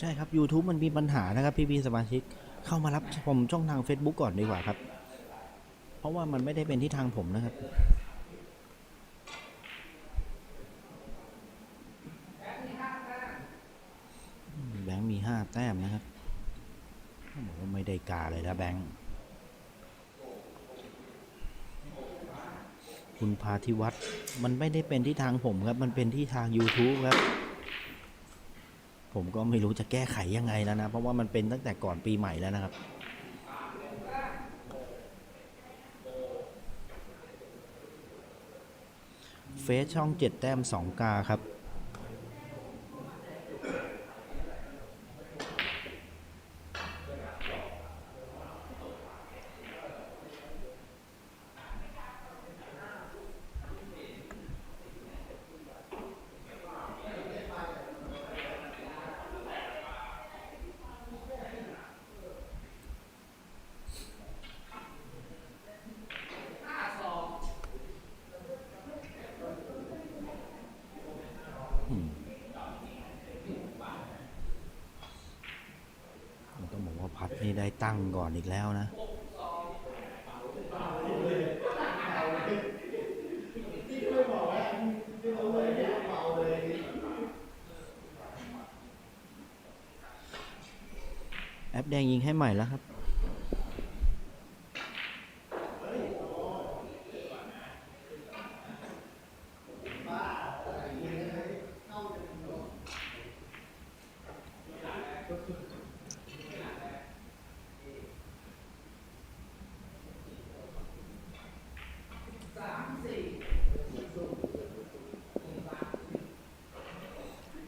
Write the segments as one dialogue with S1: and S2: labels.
S1: ใช่ครับ YouTube มันมีปัญหานะครับพี่พี่สมาชิกเข้ามารับชมช่องทาง Facebook ก่อนดีกว่าครับ เพราะว่ามันไม่ได้เป็นที่ทางผมนะครับแบงค์มีห้าแต้มนะครับบอกว่าไม่ได้กาเลยนะแบงค์คุณพาธิวัฒน์มันไม่ได้เป็นที่ทางผมครับ มันเป็นที่ทาง YouTube ครับ ผมก็ไม่รู้จะแก้ไขยังไงแล้วนะ เพราะว่ามันเป็นตั้งแต่ก่อนปีใหม่แล้วนะครับ เฟซช่องเจ็ดแต้มสองกาครับ ต้องบอกว่า พัดนี่ได้ตั้งก่อนอีกแล้วนะ แอปแดงยิงให้ใหม่แล้วครับ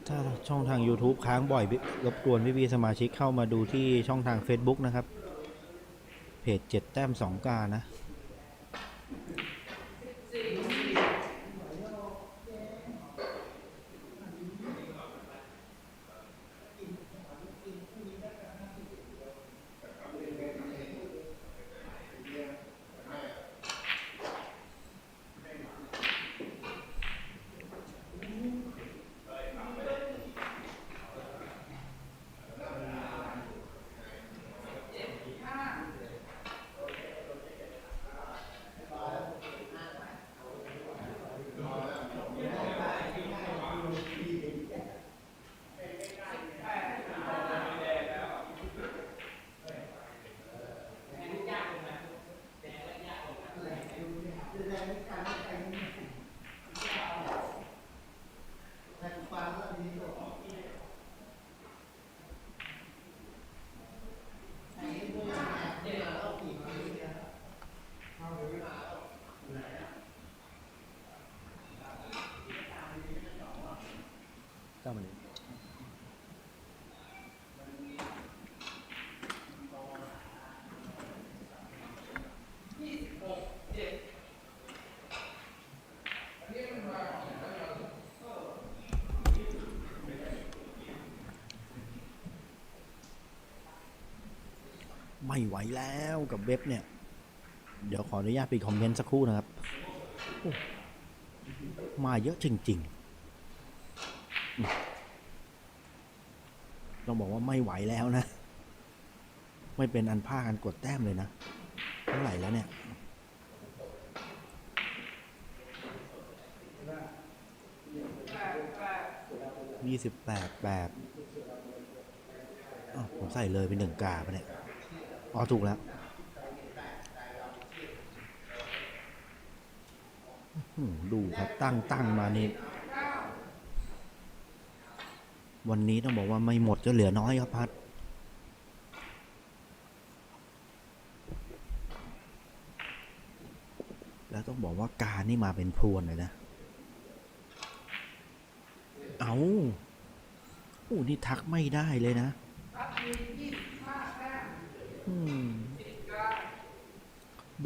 S1: ถ้า ช่องทาง YouTube ค้างบ่อยรบกวนพี่ๆสมาชิกเข้ามาดูที่ช่องทาง Facebook นะครับ เพจ7แต้ม2กานะ ก็มัน ไม่ไหวแล้วกับเว็บเนี่ย เดี๋ยวขออนุญาตปิดคอมเมนต์สักครู่นะครับ มาเยอะจริง ๆ ต้องบอกว่าไม่ไหวแล้วนะ ไม่เป็นอันภาคกันกดแต้มเลยนะ เท่าไหร่แล้วเนี่ยยี่สิบแปดแปดอ้าวผมใส่เลยเป็นหนึ่งกาไปเนี่ย อ๋อถูกแล้วดูครับตั้งตั้งมานี่วันนี้ต้องบอกว่าไม่หมดจะเหลือน้อยครับพัดแล้วต้องบอกว่าการนี่มาเป็นพรวนเลยนะ เอาโอ้นี่ทักไม่ได้เลยนะอืม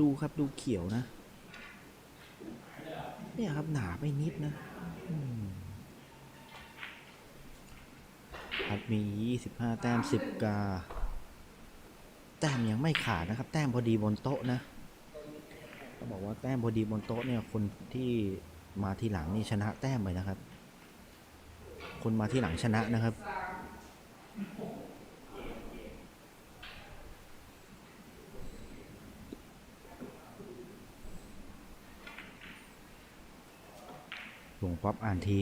S1: ดูครับดูเขียวนะ เนี่ยครับหนาไปนิดนะมพัดมี 25 แต้ม 10 กา แต้มยังไม่ขาดนะครับ แต้มพอดีบนโต๊ะนะเขาบอกว่าแต้มพอดีบนโต๊ะเนี่ยคนที่มาทีหลังนี่ชนะแต้มไปนะครับ คนมาทีหลังชนะนะครับ หลวง ป๊อปอ่านที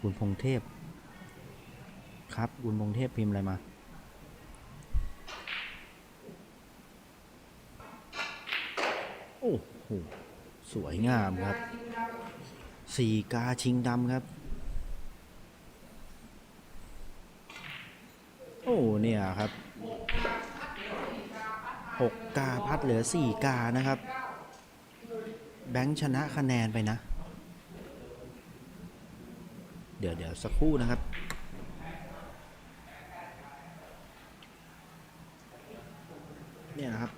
S1: คุณพงเทพ ครับ คุณพงเทพพิมพ์อะไรมา โอ้โห สวยงามครับ สี่กาชิงดำครับ โอ้ เนี่ยครับหกกาพัดเหลือสี่กานะครับ แบงค์ชนะคะแนนไปนะ เดี๋ยวเดี๋ยวสักครู่นะครับเนี่ยนะครับ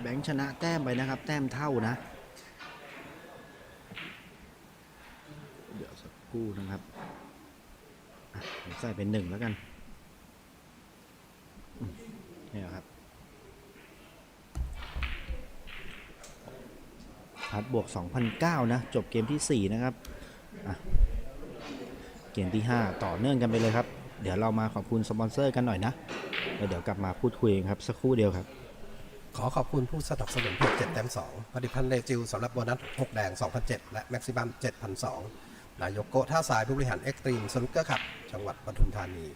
S1: แบงค์ชนะแต้มไปนะครับ แต้มเท่านะ เดี๋ยวสักครู่นะครับใส่เป็นหนึ่งแล้วกันเนี่ยครับ พัดบวก2,009นะ จบเกมที่ 4 นะครับเกมที่ 5 ต่อเนื่องกันไปเลยครับ เดี๋ยวเรามาขอบคุณสปอนเซอร์กันหน่อยนะแล้วเดี๋ยวกลับมาพูดคุยกันครับ สักครู่เดียวครับ
S2: ขอขอบคุณผู้สนับสนุนเพจ7แต้ม2ผลิตภัณฑ์เลจิลสำหรับโบนัส6แดง2007และแม็กซิมัม7,002นายกโกท่าสายผู้บริหารเอ็กตรีมสนุกเกอร์ขับ จังหวัดปทุมธานี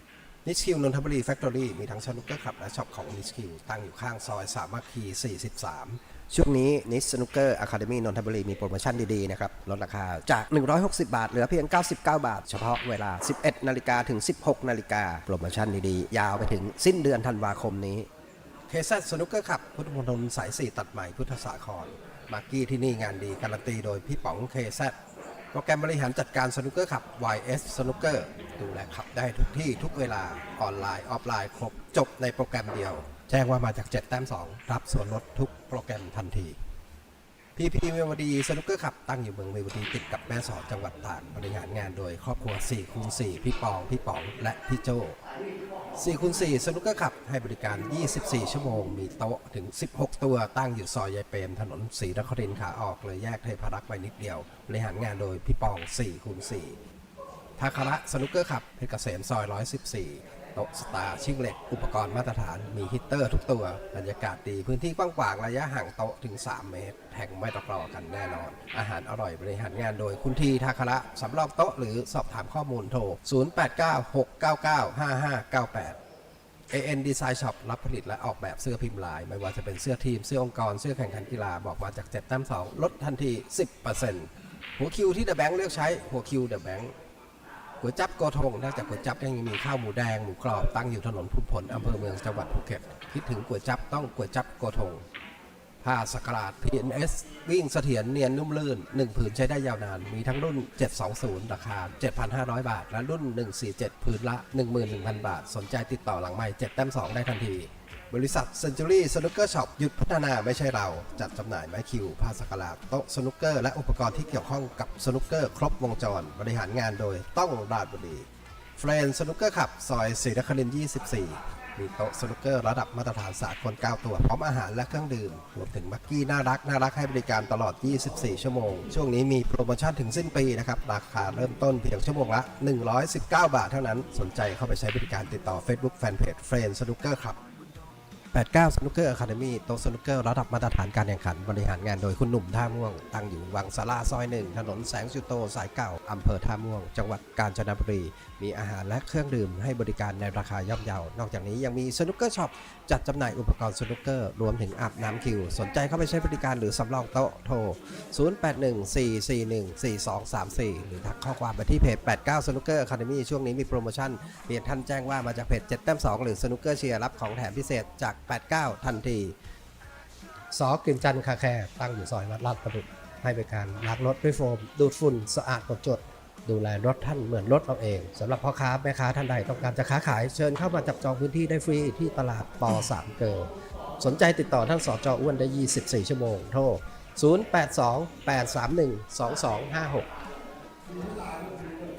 S2: นิชคิวนนทบุรีแฟคทอรี่มีทั้งสนุกเกอร์ขับและช็อปของนิชคิวตั้งอยู่ข้างซอยสามัคคี 43 ช่วงนี้นิสสนุกเกอร์อะคาเดมี่นนทบุรีมีโปรโมชั่นดี ๆ นะครับ ลดราคาจาก 160 บาท เหลือเพียง 99 บาท เฉพาะเวลา 11 นาฬิกาถึง 16 นาฬิกาโปรโมชั่นดี ๆ ยาวไปถึงสิ้นเดือนธันวาคมนี้เคซสนุกเกอร์ขับ พุทธมณฑลสาย 4 ตัดใหม่พุทธสาครมากกี้ที่นี่งานดี การันตีโดยพี่ป๋องเคซโปรแกรมบริหารจัดการสนุกเกอร์ขับ YS สนุกเกอร์ดูแลขับได้ทุกที่ทุกเวลาออนไลน์ออฟไลน์ครบจบในโปรแกรมเดียว แจ้งว่ามาจาก 7 แต้ม 2 รับส่วนลดทุกโปรแกรมทันทีพีพีเมวดีสนุกเกอร์ขับตั้งอยู่เมืองเมวดีติดกับแม่สอดจังหวัดตากบริหารงานโดยครอบครัว4คูณ4พี่ปอง พี่ป๋อง และพี่โจ4คูณ4สนุกเกอร์ขับให้บริการ 24 ชั่วโมง มีโต๊ะถึง 16 ตัวตั้งอยู่ซอยยายเปรมถนนศรีนครินขาออกเลยแยกเทพารักษ์ไปนิดเดียว บริหารงานโดยพี่ปอง4คูณ4ทาคาระสนุกเกอร์ขับเพชรเกษมซอย 114 โต๊ะสตาร์ชิ่งเหล็ก อุปกรณ์มาตรฐานมีฮิตเตอร์ทุกตัว บรรยากาศดีพื้นที่กว้างๆระยะห่างโต๊ะถึง 3 เมตรแทงไม่ตกรอกันแน่นอน อาหารอร่อยบริหารงานโดยคุณทีทาคาระสำรองโต๊ะหรือสอบถามข้อมูลโทร 0896995598 AN Design Shop รับผลิตและออกแบบเสื้อพิมพ์ลาย ไม่ว่าจะเป็นเสื้อทีม เสื้อองค์กร เสื้อแข่งขันกีฬา บอกมาจาก7แต้ม2ลดทันที 10%หัวคิวที่ The Bank เลือกใช้หัวคิว The Bank ก๋วยจับโกทงนอกจากก๋วยจับยังมีข้าวหมูแดงหมูกรอบตั้งอยู่ถนนพุทธผลอำเภอเมืองจังหวัดภูเก็ตคิดถึงก๋วยจับต้องก๋วยจับโกทงผ้าสกราด PNS วิ่งเสถียรเนียนนุ่มลื่น 1 ผืนใช้ได้ยาวนาน มีทั้งรุ่น 720 ราคา 7,500 บาท และรุ่น 147 ผืนละ 11,000 บาท สนใจติดต่อหลังใหม่7แต้ม2 ได้ทันที บริษัทเซนจูรี่สนุกเกอร์ช็อปหยุดพัฒนาไม่ใช่เรา จัดจำหน่ายไม้คิวผ้าสกราดโต๊ะสนุกเกอร์และอุปกรณ์ที่เกี่ยวข้องกับสนุกเกอร์ครบวงจร บริหารงานโดยต้องราชบุรีเฟรนสนุกเกอร์ขับ ซอยศรีนครินทร์24 มีโต๊ะสนุกเกอร์ระดับมาตรฐานสากล9ตัว พร้อมอาหารและเครื่องดื่ม รวมถึงมักกี้น่ารักน่ารักให้บริการตลอด 24 ชั่วโมง ช่วงนี้มีโปรโมชั่นถึงสิ้นปีนะครับ ราคาเริ่มต้นเพียงชั่วโมงละ 119 บาทเท่านั้น สนใจเข้าไปใช้บริการติดต่อ Facebook Fanpage เฟรนสนุกเกอร์ขับ 89สนุกเกอร์อะคาเดมี่โต๊ะสนุกเกอร์ระดับมาตรฐานการแข่งขัน บริหารงานโดยคุณหนุ่มท่าม่วง ตั้งอยู่วังสาราซอยหนึ่งถนนแสงสุโตสายเก่า อำเภอท่าม่วง จังหวัดกาญจนบุรี มีอาหารและเครื่องดื่มให้บริการในราคาย่อมเยา นอกจากนี้ยังมีสนุกเกอร์ช็อปจัดจำหน่ายอุปกรณ์สนุกเกอร์รวมถึงอาบน้ำคิว สนใจเข้าไปใช้บริการหรือสำรองโต๊ะโทร 0814414234 หรือทักข้อความไปที่เพจ 89สนุกเกอร์อะคาเดมี่ช่วงนี้มีโปรโมชั่นเพียงท่านแจ้งว่ามาจากเพจ7แต้ม2หรือสนุกเกอร์เชียร์รับของแถมพิเศษจาก89 ทันทีซอกลินจันทร์คาแคร์ตั้งอยู่ซอยวัดลาดประดุกให้บริการล้างรถด้วยโฟม ดูดฝุ่นสะอาดหมดจด ดูแลรถท่านเหมือนรถเราเองสำหรับพ่อค้าแม่ค้าท่านใดต้องการจะค้าขายเชิญเข้ามาจับจองพื้นที่ได้ฟรีที่ตลาดปอ3เกิลสนใจติดต่อท่านสจอ้วนได้ 24 ชั่วโมงโทร 0828312256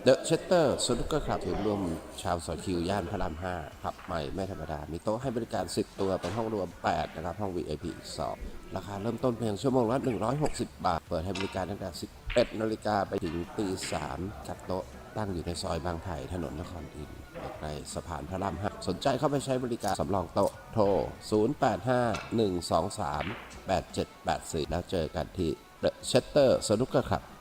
S3: เดอะเชสเตอร์สนุกเกอร์คลับถือรวมชาวสอยคิว ย่านพระราม5ขับใหม่ไม่ธรรมดา มีโต๊ะให้บริการ 10 ตัวเป็นห้องรวม 8 นะครับ ห้อง VIP อีก 2 ราคาเริ่มต้นเพียงชั่วโมงละ 160 บาท เปิดให้บริการตั้งแต่ 11 นาฬิกาไปถึงตี3จัดโต๊ะตั้งอยู่ในซอยบางไผ่ถนนนครอินทร์ใกล้สะพานพระราม5สนใจเข้าไปใช้บริการสำรองโต๊ะโทร 0851238784 แล้วเจอกันที่ The Shutter Snooker Club
S1: อ่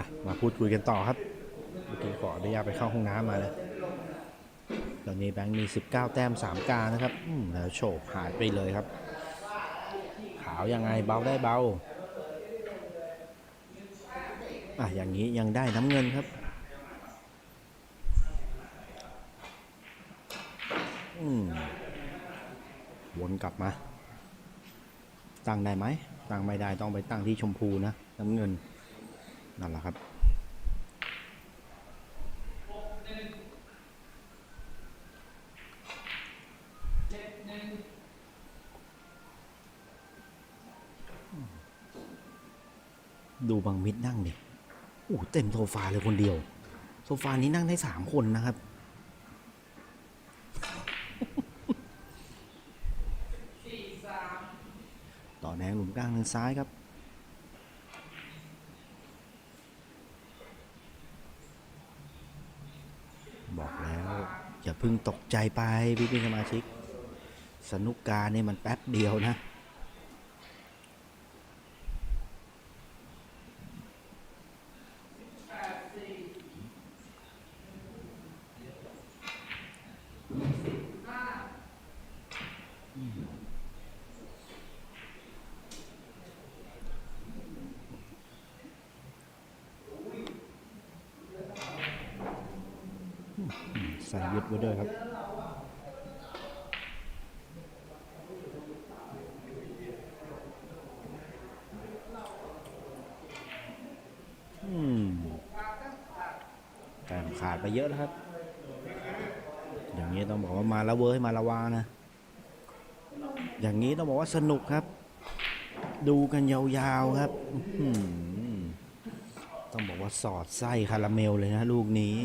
S1: ะมาพูดคุยกันต่อครับเมื่อกี้ขออนุญาตไปเข้าห้องน้ำมาเลยตอนนี้แบงค์มี 19 แต้ม 3 กานะครับแล้วโฉบหายไปเลยครับ ขาวยังไงเบาได้เบาอะอย่างนี้ยังได้น้ำเงินครับอืมวนกลับมา ตั้งได้ไหมตั้งไม่ได้ต้องไปตั้งที่ชมพูนะ น้ำเงิน นั่นแหละครับ ดูบางมิดนั่งดิโอ้เต็มโซฟาเลยคนเดียว โซฟานี้นั่งได้สามคนนะครับ ต่อแนวหลุมกลางทางซ้ายครับ บอกแล้วอย่าเพึ่งตกใจไปพี่พี่สมาชิก สนุกการเนี่ยมันแป๊บเดียวนะ ใส่ยึดไว้ด้วยครับอืมแต่ขาดไปเยอะแล้วครับ อย่างนี้ต้องบอกว่ามาละเว้ยมาละวานะ อย่างนี้ต้องบอกว่าสนุกครับ ดูกันยาวๆครับต้องบอกว่าสอดไส้คาราเมลเลยนะลูกนี้